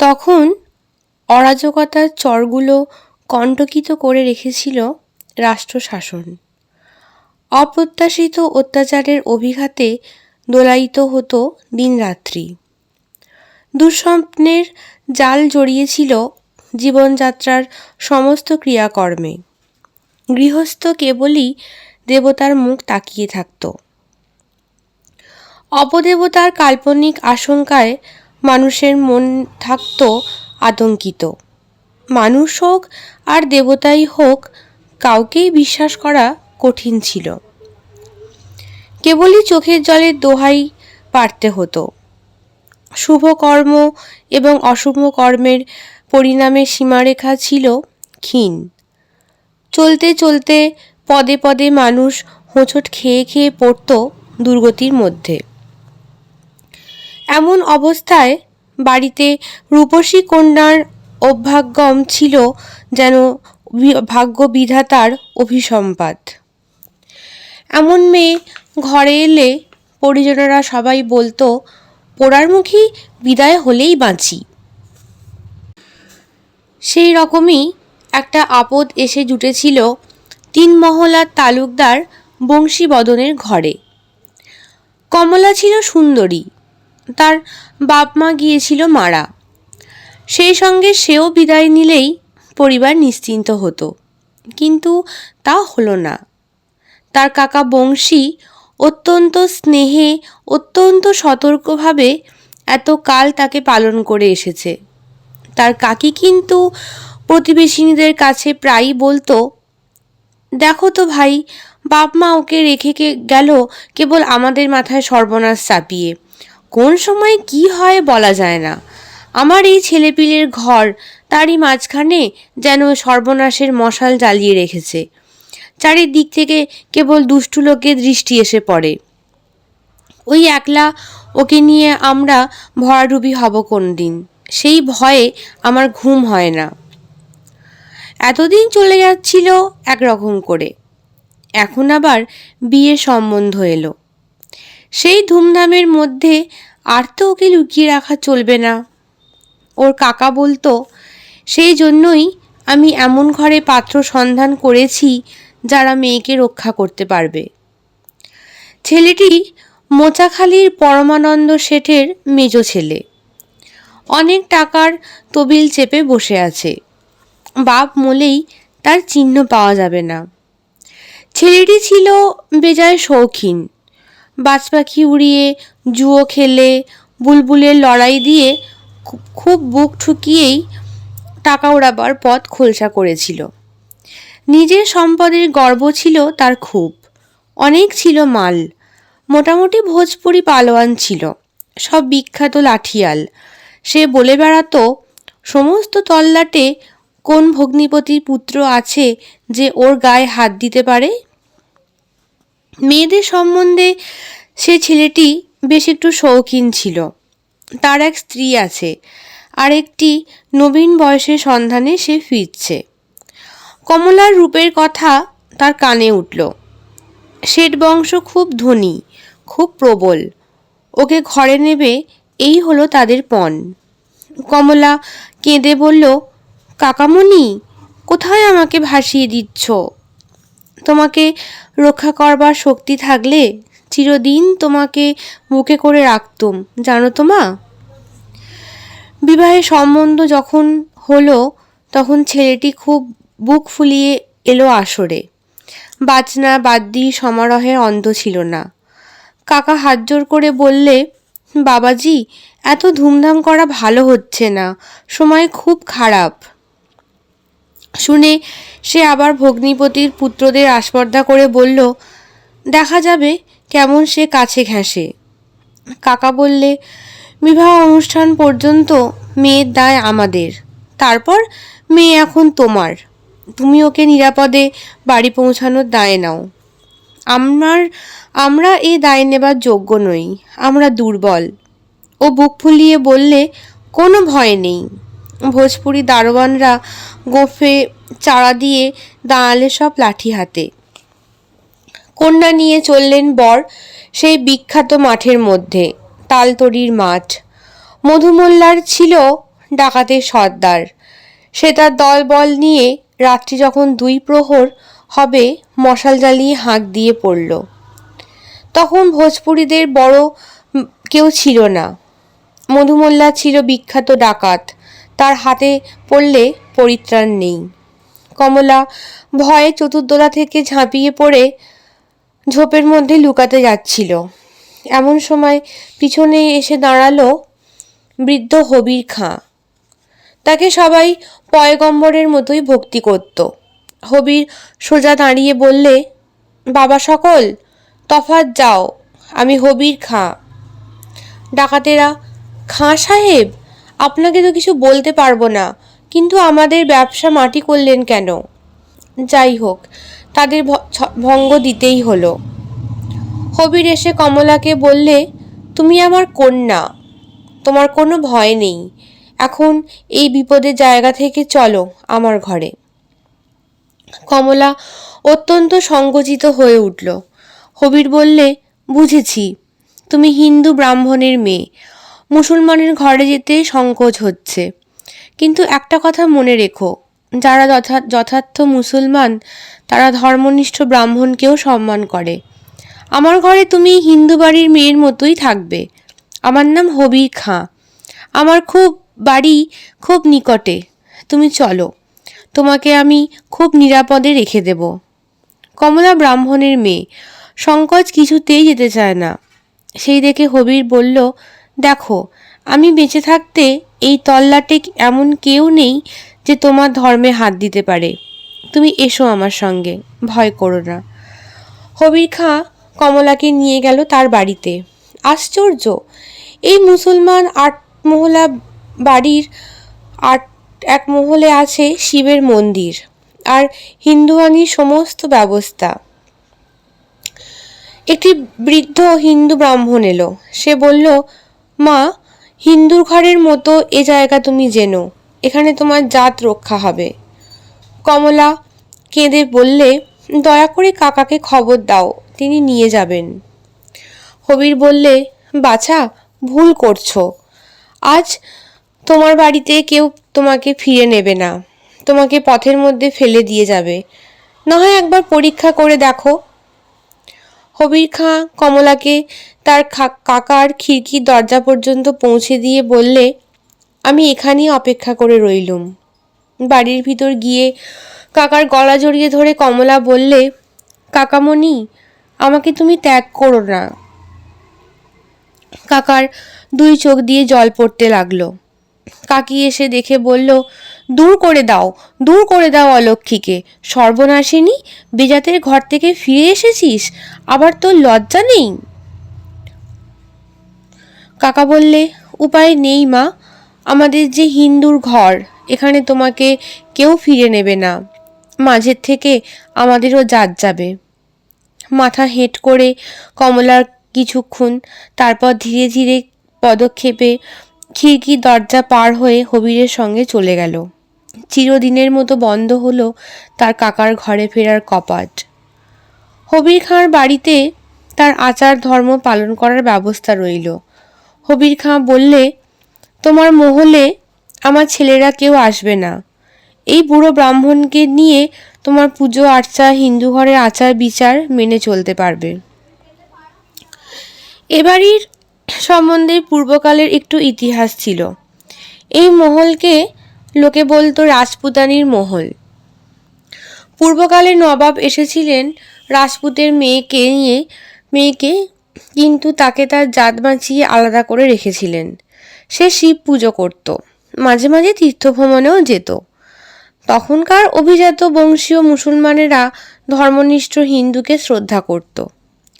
তখন অরাজকতার চরগুলো কণ্টকিত করে রেখেছিল রাষ্ট্রশাসন। অপ্রত্যাশিত অত্যাচারের অভিঘাতে দোলায়িত হতো দিনরাত্রি। দুঃস্বপ্নের জাল জড়িয়েছিল জীবনযাত্রার সমস্ত ক্রিয়াকর্মে। গৃহস্থ কেবলই দেবতার মুখ তাকিয়ে থাকত। অপদেবতার কাল্পনিক আশঙ্কায় মানুষের মন থাকত আতঙ্কিত। মানুষ হোক আর দেবতাই হোক, কাউকেই বিশ্বাস করা কঠিন ছিল। কেবলই চোখের জলের দোহাই পারতে হতো। শুভ কর্ম এবং অশুভ কর্মের পরিণামে সীমারেখা ছিল ক্ষীণ। চলতে চলতে পদে পদে মানুষ হোঁচট খেয়ে খেয়ে পড়ত দুর্গতির মধ্যে। এমন অবস্থায় বাড়িতে রূপসী কন্যার অভ্যাগম ছিল যেন ভাগ্য বিধাতার অভিসম্পাদ এমন মেয়ে ঘরে এলে পরিজনেরা সবাই বলতো, পোড়ার মুখী বিদায় হলেই বাঁচি। সেই রকমই একটা আপদ এসে জুটেছিল তিন মহলার তালুকদার বংশীবদনের ঘরে। কমলা ছিল সুন্দরী তার বাপ মা গিয়েছিল মারা। সেই সঙ্গে সেও বিদায় নিলেই পরিবার নিশ্চিন্ত হতো। কিন্তু তা হলো না। তার কাকা বংশী অত্যন্ত স্নেহে, অত্যন্ত সতর্কভাবে এত কাল তাকে পালন করে এসেছে। তার কাকি কিন্তু প্রতিবেশিনীদের কাছে প্রায়ই বলতো, দেখো তো ভাই, বাপ মা ওকে রেখে গেল, কেবল আমাদের মাথায় সর্বনাশ চাপিয়ে। কোন সময় কি হয় বলা যায় না। আমার এই ছেলেপিলের ঘর তারই মাঝখানে যেন সর্বনাশের মশাল জ্বালিয়ে রেখেছে। চারিদিক থেকে কেবল দুষ্টু লোকের দৃষ্টি এসে পড়ে। ওই একলা ওকে নিয়ে আমরা ভরাডুবি হব কোন দিন? সেই ভয়ে আমার ঘুম হয় না। এতদিন চলে যাচ্ছিল একরকম করে। এখন আবার বিয়ে সম্বন্ধ এলো। সেই ধুমধামের মধ্যে আর তো ওকে লুকিয়ে রাখা চলবে না। ওর কাকা বলতো, সেই জন্যই আমি এমন ঘরে পাত্র সন্ধান করেছি যারা মেয়েকে রক্ষা করতে পারবে। ছেলেটি মোচাখালীর পরমানন্দ শেঠের মেজ ছেলে। অনেক টাকার তবিল চেপে বসে আছে। বাপ মলেই তার চিহ্ন পাওয়া যাবে না। ছেলেটি ছিল বেজায় শৌখিন। বাজ পাখি উড়িয়ে, জুয়ো খেলে, বুলবুলের লড়াই দিয়ে খুব বুক ঠুকিয়েই টাকা ওড়াবার পথ খোলসা করেছিল। নিজের সম্পদের গর্ব ছিল তার খুব। অনেক ছিল মাল। মোটামুটি ভোজপুরি পালোয়ান ছিল। সব বিখ্যাত লাঠিয়াল। সে বলে বেড়াতো, সমস্ত তল্লাটে কোন ভগ্নিপতির পুত্র আছে যে ওর গায়ে হাত দিতে পারে? মেয়েদের সম্বন্ধে সে ছেলেটি বেশ একটু শৌখিন ছিল। তার এক স্ত্রী আছে আর একটি নবীন বয়সের সন্ধানে সে ফিরছে। কমলার রূপের কথা তার কানে উঠল। শেঠ বংশ খুব ধনী, খুব প্রবল। ওকে ঘরে নেবে, এই হলো তাদের পণ। কমলা কেঁদে বলল, কাকামণি, কোথায় আমাকে ভাসিয়ে দিচ্ছ? তোমাকে রক্ষা করবার শক্তি থাকলে চিরদিন তোমাকে বুকে করে রাখতুম, জানো তো মা? বিবাহের সম্বন্ধ যখন হলো, তখন ছেলেটি খুব বুক ফুলিয়ে এলো আসরে। বাজনা, বাদ্যি, সমারোহের অন্ধ ছিল না। কাকা হাত জোর করে বললে, বাবাজি, এত ধুমধাম করা ভালো হচ্ছে না, সময় খুব খারাপ। শুনে সে আবার ভগ্নিপতির পুত্রদের আস্পর্ধা করে বলল, দেখা যাবে কেমন সে কাছে ঘেঁষে কাকা বললে, বিবাহ অনুষ্ঠান পর্যন্ত মেয়ের দায় আমাদের। তারপর মেয়ে এখন তোমার। তুমি ওকে নিরাপদে বাড়ি পৌঁছানোর দায় নাও। আমার, আমরা এ দায় নেবার যোগ্য নই। আমরা দুর্বল। ও বুক ফুলিয়ে বললে, কোনো ভয় নেই। ভোজপুরি দারোয়ানরা গোফে চারা দিয়ে দাঁড়ালে সব লাঠি হাতে। কন্যা নিয়ে চললেন বর সেই বিখ্যাত মাঠের মধ্যে, তালতরির মাঠ। মধুমোল্লার ছিল ডাকাতের সর্দার। সে তার দলবল নিয়ে রাত্রি যখন দুই প্রহর হবে, মশাল জ্বালিয়ে হাঁক দিয়ে পড়ল। তখন ভোজপুরীদের বড় কেউ ছিল না। মধুমোল্লা ছিল বিখ্যাত ডাকাত। তার হাতে পড়লে পরিত্রাণ নেই। কমলা ভয়ে চতুর্দোলা থেকে ঝাঁপিয়ে পড়ে ঝোপের মধ্যে লুকাতে যাচ্ছিল। এমন সময় পিছনে এসে দাঁড়াল বৃদ্ধ হবির খাঁ। তাকে সবাই পয়গম্বরের মতোই ভক্তি করত। হবির সোজা দাঁড়িয়ে বললে, বাবা সকল, তফাৎ যাও, আমি হবির খাঁ। ডাকাতেরা, খাঁ সাহেব, আপনাকে তো কিছু বলতে পারব না। কিন্তু আমাদের ব্যবসা মাটি করলেন কেন? যাই হোক, তাদের ভঙ্গ দিতেই হলো। হবির এসে কমলাকে বললে, তুমি আমার কন্যা, তোমার কোনো ভয় নেই। এখন এই বিপদের জায়গা থেকে চলো আমার ঘরে। কমলা অত্যন্ত সংকুচিত হয়ে উঠল। হবির বললে, বুঝেছি, তুমি হিন্দু ব্রাহ্মণের মেয়ে। মুসলমানের ঘরে যেতে সংকোচ হচ্ছে। কিন্তু একটা কথা মনে রেখো, যারা যথা, যথার্থ মুসলমান, তারা ধর্মনিষ্ঠ ব্রাহ্মণকেও সম্মান করে। আমার ঘরে তুমি হিন্দু বাড়ির মেয়ের মতোই থাকবে। আমার নাম হবির খাঁ। আমার খুব বাড়ি খুব নিকটে। তুমি চলো, তোমাকে আমি খুব নিরাপদে রেখে দেব। কমলা ব্রাহ্মণের মেয়ে, সংকোচ কিছুতেই যেতে চায় না। সেই দেখে হবির বলল, দেখো আমি বেঁচে থাকতে এই তল্লাটে এমন কেউ নেই যে তোমার ধর্মে হাত দিতে পারে। তুমি এসো আমার সঙ্গে, ভয় করো না। হবির খাঁ কমলাকে নিয়ে গেল তার বাড়িতে। আশ্চর্য! এই মুসলমান আট মহলা বাড়ির আট, এক মহলে আছে শিবের মন্দির আর হিন্দুয়ানির সমস্ত ব্যবস্থা। একটি বৃদ্ধ হিন্দু ব্রাহ্মণ এলো। সে বলল, মা হিন্দুর ঘরের মতো এ জায়গা তুমি জেনো, এখানে তোমার জাত রক্ষা হবে। কমলা, কেঁদে বললে, দয়া করে কাকাকে খবর দাও, তিনি নিয়ে যাবেন। হবির বললে, বাছা, ভুল করছ। আজ তোমার বাড়িতে কেউ তোমাকে ফিরে নেবে না। তোমাকে পথের মধ্যে ফেলে দিয়ে যাবে। না হয় একবার পরীক্ষা করে দেখো। হবির খাঁ কমলাকে তার কাকার খিড়কির দরজা পর্যন্ত পৌঁছে দিয়ে বললে, আমি এখানেই অপেক্ষা করে রইলুম। বাড়ির ভিতর গিয়ে কাকার গলা জড়িয়ে ধরে কমলা বললে, কাকামণি, আমাকে তুমি ত্যাগ করো না। কাকার দুই চোখ দিয়ে জল পড়তে লাগল। কাকি এসে দেখে বলল দূর করে দাও, দূর করে দাও অলক্ষীকে। সর্বনাশিনী, বেজাতের ঘর থেকে ফিরে এসেছিস? আবার তোর লজ্জা নেই? কাকা বললে, উপায় নেই মা, আমাদের যে হিন্দুর ঘর, এখানে তোমাকে কেউ ফিরে নেবে না। মাঝের থেকে আমাদেরও জাত যাবে। মাথা হেঁট করে কমলার কিছুক্ষণ, তারপর ধীরে ধীরে পদক্ষেপে খিড়কি দরজা পার হয়ে হবিরের সঙ্গে চলে গেল। চিরদিনের মতো বন্ধ হলো তার কাকার ঘরে ফেরার কপাট। হবির খাঁর বাড়িতে তার আচার ধর্ম পালন করার ব্যবস্থা রইল। হবির খাঁ বললে, তোমার মহলে আমার ছেলেরা কেউ আসবে না। এই বুড়ো ব্রাহ্মণকে নিয়ে তোমার পুজো, আর্চা, হিন্দু ঘরের আচার, বিচার মেনে চলতে পারবে। এবাড়ির সম্বন্ধে পূর্বকালের একটু ইতিহাস ছিল। এই মহলকে লোকে বলতো রাজপুতানির মহল। পূর্বকালে নবাব এসেছিলেন রাজপুতের মেয়েকে নিয়ে, মেয়েকে কিন্তু তাকে তার জাত বাঁচিয়ে আলাদা করে রেখেছিলেন। সে শিব পুজো করত, মাঝে মাঝে তীর্থভ্রমণেও যেত। তখনকার অভিজাত বংশীয় মুসলমানেরা ধর্মনিষ্ঠ হিন্দুকে শ্রদ্ধা করত।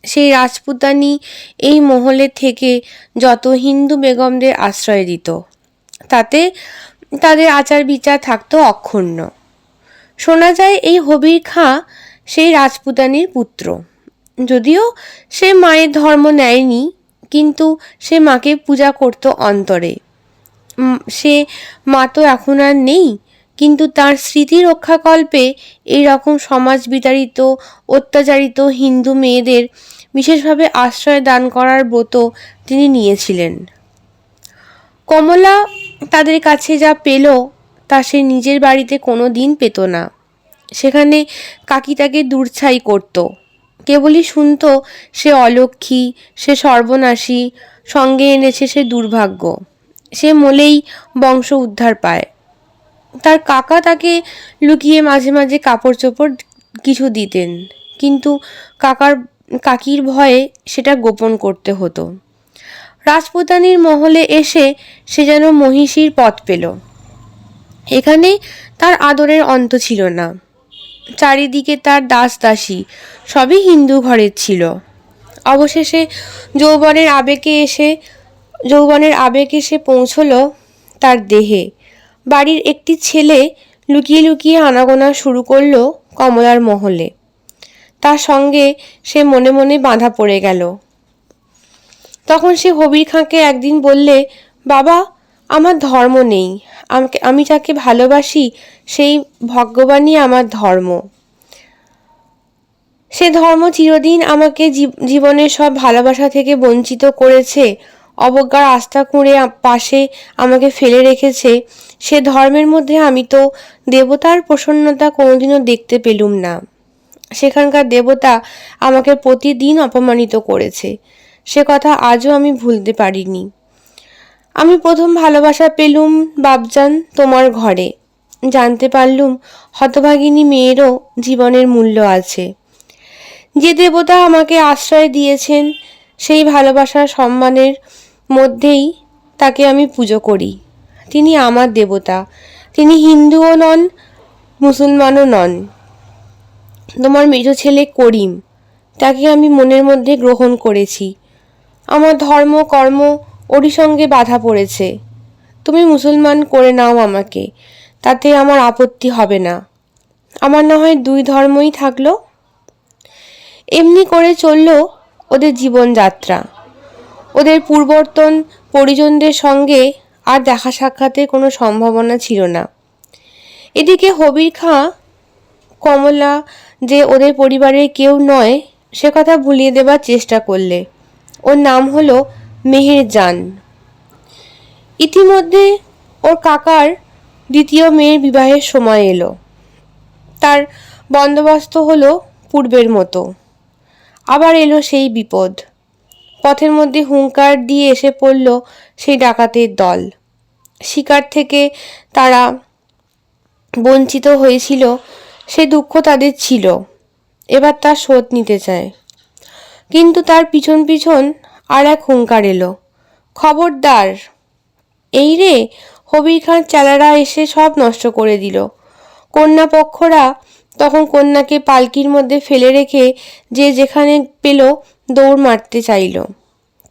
সেই রাজপুতানি এই মহলে থেকে যত হিন্দু বেগমদের আশ্রয় দিত, তাতে তাদের আচার বিচার থাকতো অক্ষুণ্ণ। শোনা যায় এই হবির খাঁ সেই রাজপুতানির পুত্র। যদিও সে মায়ের ধর্ম নেয়নি, কিন্তু সে মাকে পূজা করত অন্তরে। সে মা তো এখন আর নেই, কিন্তু তার স্মৃতি রক্ষাকল্পে এই রকম সমাজ বিতাড়িত অত্যাচারিত হিন্দু মেয়েদের বিশেষভাবে আশ্রয় দান করার ব্রত তিনি নিয়েছিলেন। কমলা তাদের কাছে যা পেল, তা সে নিজের বাড়িতে কোনো দিন পেত না। সেখানে কাকি তাকে দূরছাই করত। কেবলই শুনত, সে অলক্ষী সে সর্বনাশী, সঙ্গে এনেছে সে দুর্ভাগ্য। সে মলেই বংশ উদ্ধার পায়। তার কাকা তাকে লুকিয়ে মাঝে মাঝে কাপড় চোপড় কিছু দিতেন, কিন্তু কাকার, কাকির ভয়ে সেটা গোপন করতে হতো। রাজপুতানির মহলে এসে সে যেন মহিষীর পথ পেল। এখানে তার আদরের অন্ত ছিল না। চারিদিকে তার দাস দাসী সবই হিন্দু ঘরের ছিল। অবশেষে যৌবনের আবেগে এসে, যৌবনের আবেগ এসে পৌঁছলো তার দেহে। বাড়ির একটি ছেলে লুকিয়ে লুকিয়ে আনাগোনা শুরু করল কমলার মহলে। তার সঙ্গে সে মনে মনে বাঁধা পড়ে গেল। তখন সে হবির খাঁকে একদিন বললে, বাবা, আমার ধর্ম নেই। আমাকে, আমি যাকে ভালোবাসি, সেই ভগবানই আমার ধর্ম। সে ধর্ম চিরদিন আমাকে জীবনের সব ভালোবাসা থেকে বঞ্চিত করেছে। অবজ্ঞার আস্থা কুঁড়ে পাশে আমাকে ফেলে রেখেছে। সে ধর্মের মধ্যে আমি তো দেবতার প্রসন্নতা কোনোদিনও দেখতে পেলুম না। সেখানকার দেবতা আমাকে প্রতিদিন অপমানিত করেছে। সে কথা আজও আমি ভুলতে পারিনি। আমি প্রথম ভালোবাসা পেলুম বাবজান তোমার ঘরে। জানতে পারলুম হতভাগিনী মেয়েরও জীবনের মূল্য আছে। যে দেবতা আমাকে আশ্রয় দিয়েছেন, সেই ভালোবাসার সম্মানের মধ্যেই তাকে আমি পুজো করি। তিনি আমার দেবতা। তিনি হিন্দুও নন, মুসলমানও নন। তোমার মেজ ছেলে করিম, তাকে আমি মনের মধ্যে গ্রহণ করেছি। আমার ধর্ম, কর্ম, ওরই সঙ্গে বাধা পড়েছে। তুমি মুসলমান করে নাও আমাকে, তাতে আমার আপত্তি হবে না। আমার না হয় দুই ধর্মই থাকল। এমনি করে চলল ওদের জীবনযাত্রা। ওদের পূর্বর্তন পরিজনদের সঙ্গে আর দেখা সাক্ষাতের কোনো সম্ভাবনা ছিল না। এদিকে হবির খাঁ, কমলা যে ওদের পরিবারের কেউ নয়, সে কথা ভুলিয়ে দেবার চেষ্টা করলে। ওর নাম হলো মেহেরজান। ইতিমধ্যে ওর কাকার দ্বিতীয় মেয়ের বিবাহের সময় এলো। তার বন্দোবস্ত হলো পূর্বের মতো। আবার এলো সেই বিপদ। পথের মধ্যে হুঙ্কার দিয়ে এসে পড়ল সেই ডাকাতের দল। শিকার থেকে তারা বঞ্চিত হয়েছিল, সে দুঃখ তাদের ছিল। এবার তার শোধ নিতে চায়। কিন্তু তার পিছন পিছন আর এক হুঙ্কার এলো। খবরদার! এই রে! হবির খান চালারা এসে সব নষ্ট করে দিল। কন্যা পক্ষরা তখন কন্যাকে পালকির মধ্যে ফেলে রেখে যে যেখানে পেল দৌড় মারতে চাইল।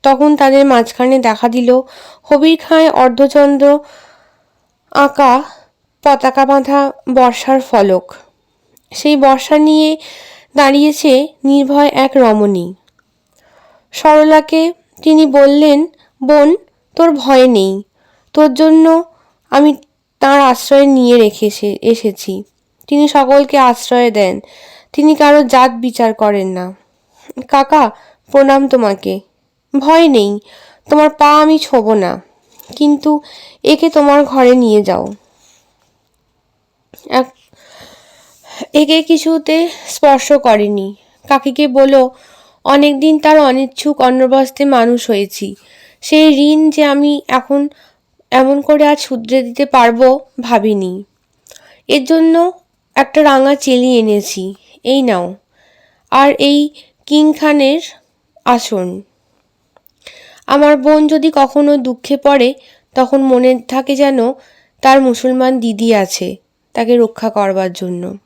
তখন তাদের মাঝখানে দেখা দিল হবির খাঁয় অর্ধচন্দ্র আঁকা পতাকা বাঁধা বর্ষার ফলক। সেই বর্ষা নিয়ে দাঁড়িয়েছে নির্ভয় এক রমণী। সরলাকে তিনি বললেন, বোন, তোর ভয় নেই। তোর জন্য আমি তার আশ্রয় নিয়ে রেখে এসেছি। তিনি সকলকে আশ্রয় দেন। তিনি কারও জাত বিচার করেন না। কাকা, প্রণাম তোমাকে। ভয় নেই। তোমার পা আমি ছোব না। কিন্তু একে তোমার ঘরে নিয়ে যাও। একে কিছুতে স্পর্শ করেনি। কাকিকে বলো অনেকদিন তার অনিচ্ছুক অন্নবস্তে মানুষ হয়েছি। সেই ঋণ যে আমি এখন এমন করে আজ শুধরে দিতে পারব ভাবিনি। এর জন্য একটা রাঙা চেলি এনেছি। এই নাও। আর এই কিং খানের আসন। আমার বোন যদি কখনো দুঃখে পড়ে, তখন মনে থাকে যেন তার মুসলমান দিদি আছে, তাকে রক্ষা করবার জন্য।